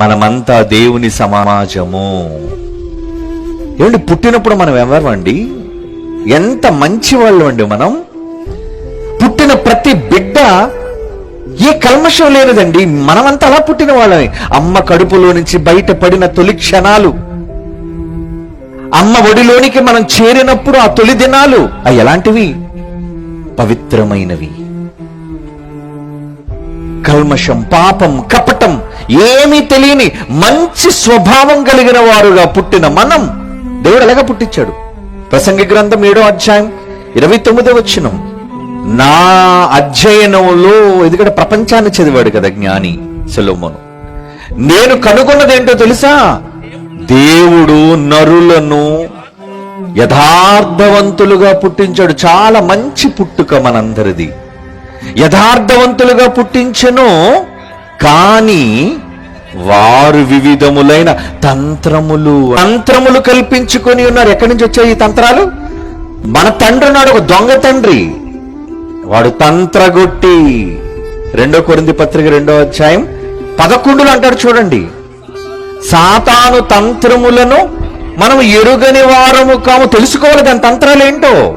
మనమంతా దేవుని సమాజము. ఏమండి పుట్టినప్పుడు మనం ఎవరండి? ఎంత మంచి వాళ్ళు అండి మనం? పుట్టిన ప్రతి బిడ్డ ఏ కల్మషం లేనిదండి. మనమంతా అలా పుట్టిన వాళ్ళమే. అమ్మ కడుపులో నుంచి బయటపడిన తొలి క్షణాలు. అమ్మ ఒడిలోనికి మనం చేరినప్పుడు ఆ తొలి దినాలు అవి ఎలాంటివి? పవిత్రమైనవి. కల్మషం పాపం కప ఏమీ తెలియని మంచి స్వభావం కలిగిన వారుగా పుట్టిన మనం దేవుడు ఎలాగ పుట్టించాడు? ప్రసంగి గ్రంథం ఏడో అధ్యాయం ఇరవై తొమ్మిదో వచ్చినం నా అధ్యయనంలో ఎందుకంటే ప్రపంచాన్ని చదివాడు కదా జ్ఞాని సెలోమోను. నేను కనుగొన్నదేంటో తెలుసా? దేవుడు నరులను యథార్థవంతులుగా పుట్టించాడు. చాలా మంచి పుట్టుక మనందరిది. యథార్థవంతులుగా పుట్టించెను కానీ వారు వివిధములైన తంత్రములు తంత్రములు కల్పించుకొని ఉన్నారు. ఎక్కడి నుంచి వచ్చాయి ఈ తంత్రాలు? మన తండ్రి ఉన్నాడు ఒక దొంగ తండ్రి. వాడు తంత్రగొట్టి రెండో కొరింది పత్రిక రెండో అధ్యాయం పదకొండులు అంటాడు చూడండి. సాతాను తంత్రములను మనం ఎరుగని వారము కాము. తెలుసుకోవాలి దాని తంత్రాలు ఏంటో?